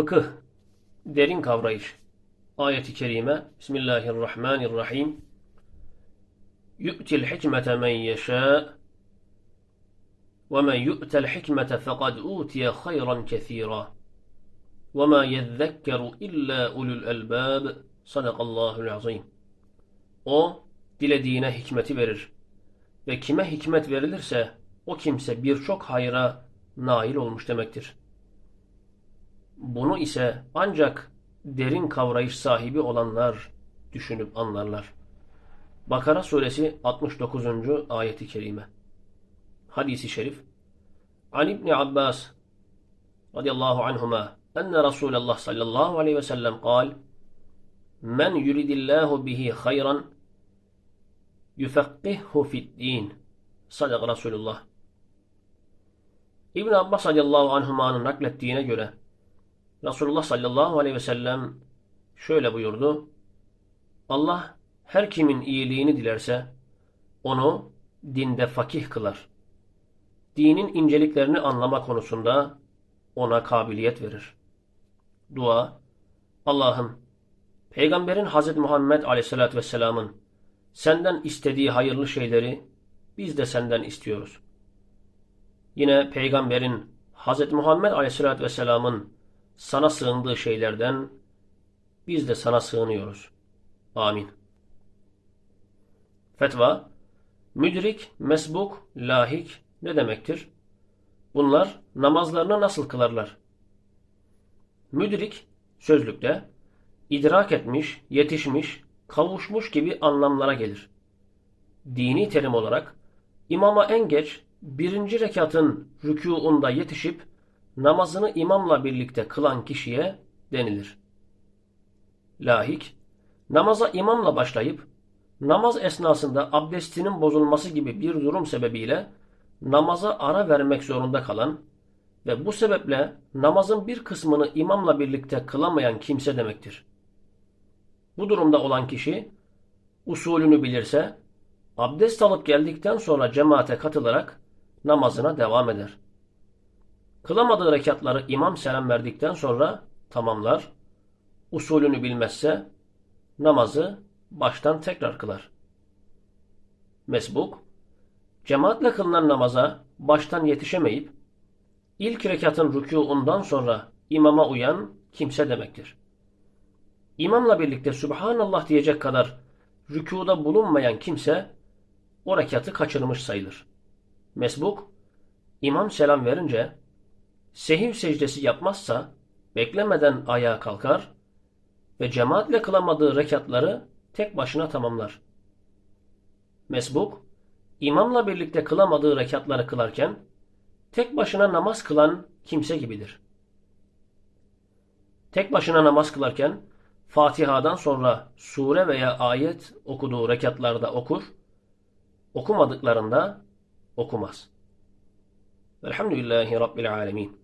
Fıkıh, derin kavrayış. Ayet-i kerime, Bismillahirrahmanirrahim. Yu'til hikmete men yeşâ ve men yu'tel hikmete fekad utiye hayran kethîrâ ve ma yezzekkeru illa ulul elbâb sadakallahul azim. O, dilediğine hikmeti verir. Ve kime hikmet verilirse, o kimse birçok hayra nail olmuş demektir. Bunu ise ancak derin kavrayış sahibi olanlar düşünüp anlarlar. Bakara suresi 69. ayeti kerime. Hadisi şerif. An İbni Abbas radıyallahu anhuma enne Resulullah sallallahu aleyhi ve sellem kal Men yuridillahu bihi hayran yufekkihhu fid din. Sadak Resulullah. İbn Abbas radıyallahu anhuma'nın naklettiğine göre Resulullah sallallahu aleyhi ve sellem şöyle buyurdu. Allah her kimin iyiliğini dilerse onu dinde fakih kılar. Dinin inceliklerini anlama konusunda ona kabiliyet verir. Dua Allah'ım Peygamberin Hz. Muhammed aleyhissalatü vesselamın senden istediği hayırlı şeyleri biz de senden istiyoruz. Yine Peygamberin Hz. Muhammed aleyhissalatü vesselamın sana sığındığı şeylerden biz de sana sığınıyoruz. Amin. Fetva Müdrik, mesbuk, lahik ne demektir? Bunlar namazlarını nasıl kılarlar? Müdrik sözlükte idrak etmiş, yetişmiş, kavuşmuş gibi anlamlara gelir. Dini terim olarak imama en geç birinci rekatın rükûunda yetişip namazını imamla birlikte kılan kişiye denilir. Lahik, namaza imamla başlayıp namaz esnasında abdestinin bozulması gibi bir durum sebebiyle namaza ara vermek zorunda kalan ve bu sebeple namazın bir kısmını imamla birlikte kılamayan kimse demektir. Bu durumda olan kişi usulünü bilirse abdest alıp geldikten sonra cemaate katılarak namazına devam eder. Kılamadığı rekatları imam selam verdikten sonra tamamlar. Usulünü bilmezse namazı baştan tekrar kılar. Mesbuk, cemaatle kılınan namaza baştan yetişemeyip ilk rekatın rükûundan sonra imama uyan kimse demektir. İmamla birlikte Subhanallah diyecek kadar rükuda bulunmayan kimse o rekatı kaçırmış sayılır. Mesbuk, imam selam verince sehiv secdesi yapmazsa beklemeden ayağa kalkar ve cemaatle kılamadığı rekatları tek başına tamamlar. Mesbuk, imamla birlikte kılamadığı rekatları kılarken tek başına namaz kılan kimse gibidir. Tek başına namaz kılarken Fatiha'dan sonra sure veya ayet okuduğu rekatlarda okur, okumadıklarında okumaz. Velhamdülillahi Rabbil Alemin.